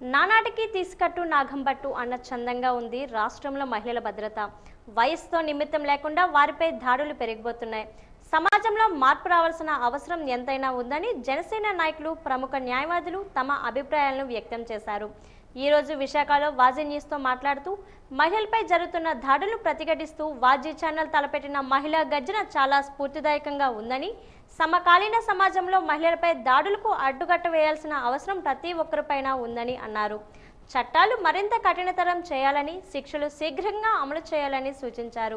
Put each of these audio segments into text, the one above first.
నానాటికి తీసుకట్టు నాగంబట్టు అన్న చందంగా ఉంది రాష్ట్రంలో మహిళల భద్రత. వయసుతో నిమిత్తం లేకుండా వారిపై దాడులు పెరిగిపోతున్నాయి. సమాజంలో మార్పు రావాల్సిన అవసరం ఎంతైనా ఉందని జనసేన నాయకులు ప్రముఖ న్యాయవాదులు తమ అభిప్రాయాలను వ్యక్తం చేశారు. ఈరోజు విశాఖలో వాజీ న్యూస్తో మాట్లాడుతూ మహిళలపై జరుగుతున్న దాడులు ప్రతిఘటిస్తూ వాజీ ఛానల్ తలపెట్టిన మహిళా గర్జన చాలా స్ఫూర్తిదాయకంగా ఉందని సమకాలీన సమాజంలో మహిళలపై దాడులకు అడ్డుకట్ట వేయాల్సిన అవసరం ప్రతి ఒక్కరిపైన ఉందని అన్నారు. చట్టాలు మరింత కఠినతరం చేయాలని శిక్షలు శీఘ్రంగా అమలు చేయాలని సూచించారు.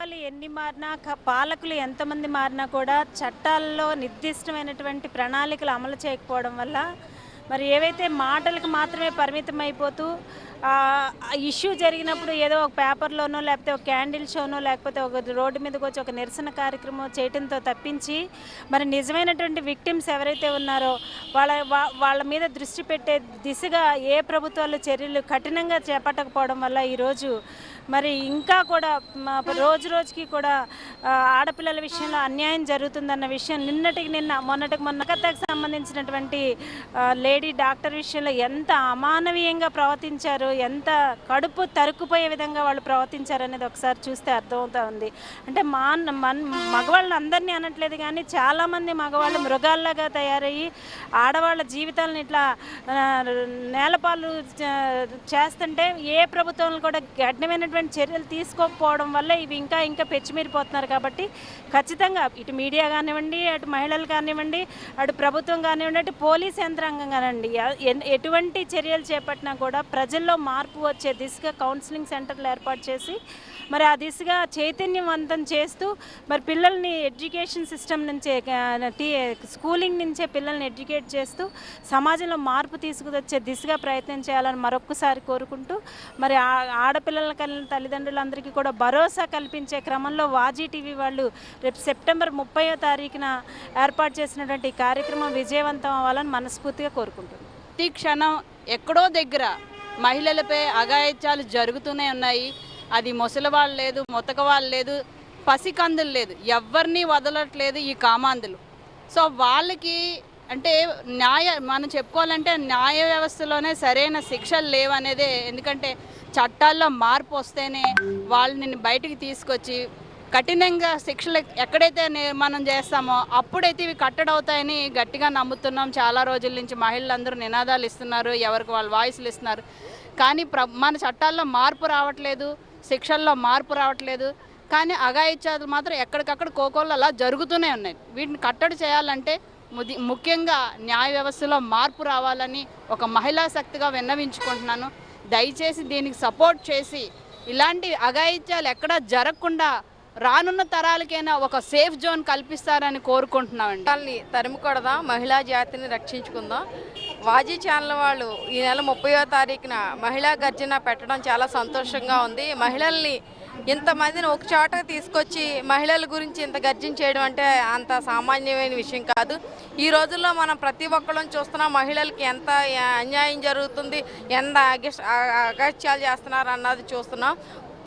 వాళ్ళు ఎన్ని మారినా క- పాలకులు ఎంతమంది మారినా కూడా చట్టాల్లో నిర్దిష్టమైనటువంటి ప్రణాళికలు అమలు చేయకపోవడం వల్ల మరి ఏవైతే మాటలకు మాత్రమే పరిమితం అయిపోతూ ఇష్యూ జరిగినప్పుడు ఏదో ఒక పేపర్లోనో లేకపోతే ఒక క్యాండిల్ షోనో లేకపోతే ఒక రోడ్డు మీదకి వచ్చి ఒక నిరసన కార్యక్రమం చేయడంతో తప్పించి మరి నిజమైనటువంటి విక్టిమ్స్ ఎవరైతే ఉన్నారో వాళ్ళ వాళ్ళ మీద దృష్టి పెట్టే దిశగా ఏ ప్రభుత్వాలు చర్యలు కఠినంగా చేపట్టకపోవడం వల్ల ఈరోజు మరి ఇంకా కూడా రోజు రోజుకి కూడా ఆడపిల్లల విషయంలో అన్యాయం జరుగుతుందన్న విషయం నిన్నటికి నిన్న మొన్నటికి మొన్న కథకు సంబంధించినటువంటి లేడీ డాక్టర్ విషయంలో ఎంత అమానవీయంగా ప్రవర్తించారు ఎంత కడుపు తరుక్కుపోయే విధంగా వాళ్ళు ప్రవర్తించారు అనేది ఒకసారి చూస్తే అర్థమవుతా ఉంది. అంటే మా మన మగవాళ్ళని అందరినీ అనట్లేదు కానీ చాలామంది మగవాళ్ళు మృగాల్లాగా తయారయ్యి ఆడవాళ్ళ జీవితాలను ఇట్లా నేలపాలు చే- చేస్తుంటే ఏ ప్రభుత్వం కూడా కఠినమైనటువంటి చర్యలు తీసుకోకపోవడం వల్ల ఇవి ఇంకా ఇంకా పెచ్చిమీరిపోతున్నారు కాబట్టి ఖచ్చితంగా ఇటు మీడియా కానివ్వండి అటు మహిళలు కానివ్వండి అటు ప్రభుత్వం కానివ్వండి అటు పోలీస్ యంత్రాంగం కానివ్వండి ఎటువంటి చర్యలు చేపట్టినా కూడా ప్రజల్లో మార్పు వచ్చే దిశగా కౌన్సిలింగ్ సెంటర్లు ఏర్పాటు చేసి మరి ఆ దిశగా చైతన్యవంతం చేస్తూ మరి పిల్లల్ని ఎడ్యుకేషన్ సిస్టమ్ నుంచే టీ స్కూలింగ్ నుంచే పిల్లల్ని ఎడ్యుకేట్ చేస్తూ సమాజంలో మార్పు తీసుకువచ్చే దిశగా ప్రయత్నం చేయాలని మరొక్కసారి కోరుకుంటూ మరి ఆ- ఆడపిల్లల కలిగిన తల్లిదండ్రులందరికీ కూడా భరోసా కల్పించే క్రమంలో వాజీ టీవీ వాళ్ళు రేపు సెప్టెంబర్ ముప్పయో తారీఖున ఏర్పాటు చేసినటువంటి కార్యక్రమం విజయవంతం అవ్వాలని మనస్ఫూర్తిగా కోరుకుంటున్నాను ప్రతి క్షణం ఎక్కడో దగ్గర మహిళలపై అఘాయిత్యాలు జరుగుతూనే ఉన్నాయి. అది ముసలి వాళ్ళు లేదు ముతక వాళ్ళు లేదు పసికందులు లేదు. ఎవరిని వదలట్లేదు ఈ కామాంధులు. సో వాళ్ళకి అంటే న్యాయ మనం చెప్పుకోవాలంటే న్యాయ వ్యవస్థలోనే సరైన శిక్షలు లేవనేదే. ఎందుకంటే చట్టాల్లో మార్పు వస్తేనే వాళ్ళని బయటికి తీసుకొచ్చి కఠినంగా శిక్షలు ఎక్కడైతే మనం చేస్తామో అప్పుడైతే ఇవి కట్టడవుతాయని గట్టిగా నమ్ముతున్నాం. చాలా రోజుల నుంచి మహిళలందరూ నినాదాలు ఇస్తున్నారు ఎవరికి వాళ్ళు వాయిస్లు ఇస్తున్నారు. కానీ ప్ర మన చట్టాల్లో మార్పు రావట్లేదు. శిక్షల్లో మార్పు రావట్లేదు. కానీ అఘాయిత్యాలు మాత్రం ఎక్కడికక్కడ కోకోళ్ళు అలా జరుగుతూనే ఉన్నాయి. వీటిని కట్టడి చేయాలంటే ముఖ్యంగా న్యాయ వ్యవస్థలో మార్పు రావాలని ఒక మహిళా శక్తిగా విన్నవించుకుంటున్నాను. దయచేసి దీనికి సపోర్ట్ చేసి ఇలాంటి అఘాయిత్యాలు ఎక్కడా జరగకుండా రానున్న తరాలకైనా ఒక సేఫ్ జోన్ కల్పిస్తారని కోరుకుంటున్నామండి. తల్లి తరిమికొడదాం మహిళా జాతిని రక్షించుకుందాం. వాజీ ఛానల్ వాళ్ళు ఈ నెల ముప్పయో తారీఖున మహిళా గర్జన పెట్టడం చాలా సంతోషంగా ఉంది. మహిళల్ని ఇంతమందిని ఒక చోట తీసుకొచ్చి మహిళల గురించి ఇంత గర్జన చేయడం అంటే అంత సామాన్యమైన విషయం కాదు. ఈ రోజుల్లో మనం ప్రతి ఒక్కళ్ళని చూస్తున్నాం మహిళలకి ఎంత అన్యాయం జరుగుతుంది ఎంత అగత్యాలు చేస్తున్నారు అన్నది చూస్తున్నాం.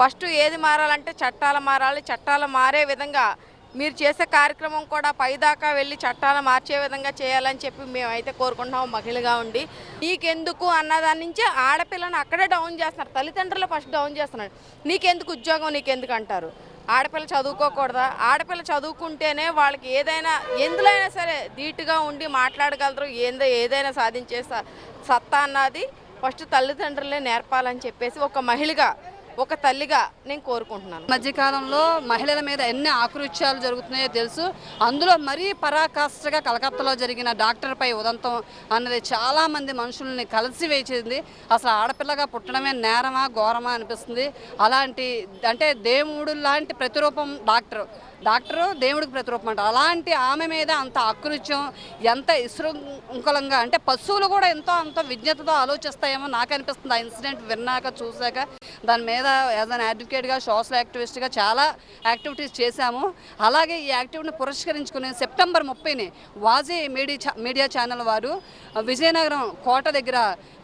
ఫస్ట్ ఏది మారాలంటే చట్టాలు మారాలి. చట్టాలు మారే విధంగా మీరు చేసే కార్యక్రమం కూడా పైదాకా వెళ్ళి చట్టాలు మార్చే విధంగా చేయాలని చెప్పి మేమైతే కోరుకుంటున్నాం మహిళగా ఉండి. నీకెందుకు అన్న దాని నుంచి ఆడపిల్లని అక్కడే డౌన్ చేస్తున్నారు. తల్లిదండ్రులు ఫస్ట్ డౌన్ చేస్తున్నారు. నీకెందుకు ఉద్యోగం నీకెందుకు అంటారు? ఆడపిల్ల చదువుకోకూడదా? ఆడపిల్ల చదువుకుంటేనే వాళ్ళకి ఏదైనా ఎందులో అయినా సరే ధీటుగా ఉండి మాట్లాడగలరు. ఏందో ఏదైనా సాధించే స- సత్తా అన్నది ఫస్ట్ తల్లిదండ్రులే నేర్పాలని చెప్పేసి ఒక మహిళగా ఒక తల్లిగా నేను కోరుకుంటున్నాను. మధ్యకాలంలో మహిళల మీద ఎన్ని ఆకృత్యాలు జరుగుతున్నాయో తెలుసు. అందులో మరీ పరాకాష్ఠగా కలకత్తాలో జరిగిన డాక్టర్పై ఉదంతం అన్నది చాలా మంది మనుషుల్ని కలిసి వేసింది అసలు ఆడపిల్లగా పుట్టడమే నేరమా ఘోరమా అనిపిస్తుంది. అలాంటి అంటే దేవుడు లాంటి ప్రతిరూపం డాక్టర్. డాక్టరు దేవుడికి ప్రతిరూపం అంట అలాంటి ఆమె మీద అంత అకృత్యం ఎంత ఇసురుంకులంగా అంటే పశువులు కూడా ఎంతో అంత విజ్ఞతతో ఆలోచిస్తాయేమో నాకు అనిపిస్తుంది. ఆ ఇన్సిడెంట్ విన్నాక చూశాక దాని మీద యాజ్ అన్ అడ్వకేట్గా సోషల్ యాక్టివిస్ట్గా చాలా యాక్టివిటీస్ చేశాము. అలాగే ఈ యాక్టివిటీని పురస్కరించుకుని సెప్టెంబర్ ముప్పైని వాజీ మీడియా మీడియా ఛానల్ వారు విజయనగరం కోట దగ్గర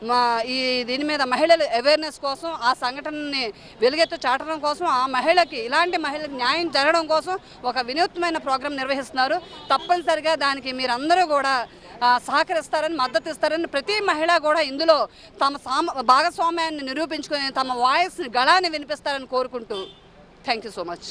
మా ఈ దీని మీద మహిళల అవేర్నెస్ కోసం ఆ సంఘటనని వెలుగెత్తు చాటడం కోసం ఆ మహిళకి ఇలాంటి మహిళలకు న్యాయం జరగడం కోసం ఒక వినూత్నమైన ప్రోగ్రాం నిర్వహిస్తున్నారు. తప్పనిసరిగా దానికి మీరందరూ కూడా సహకరిస్తారని మద్దతు ఇస్తారని ప్రతి మహిళ కూడా ఇందులో తమ సామ భాగస్వామ్యాన్ని నిరూపించుకొని తమ వాయిస్ని గళాన్ని వినిపిస్తారని కోరుకుంటూ. Thank you so much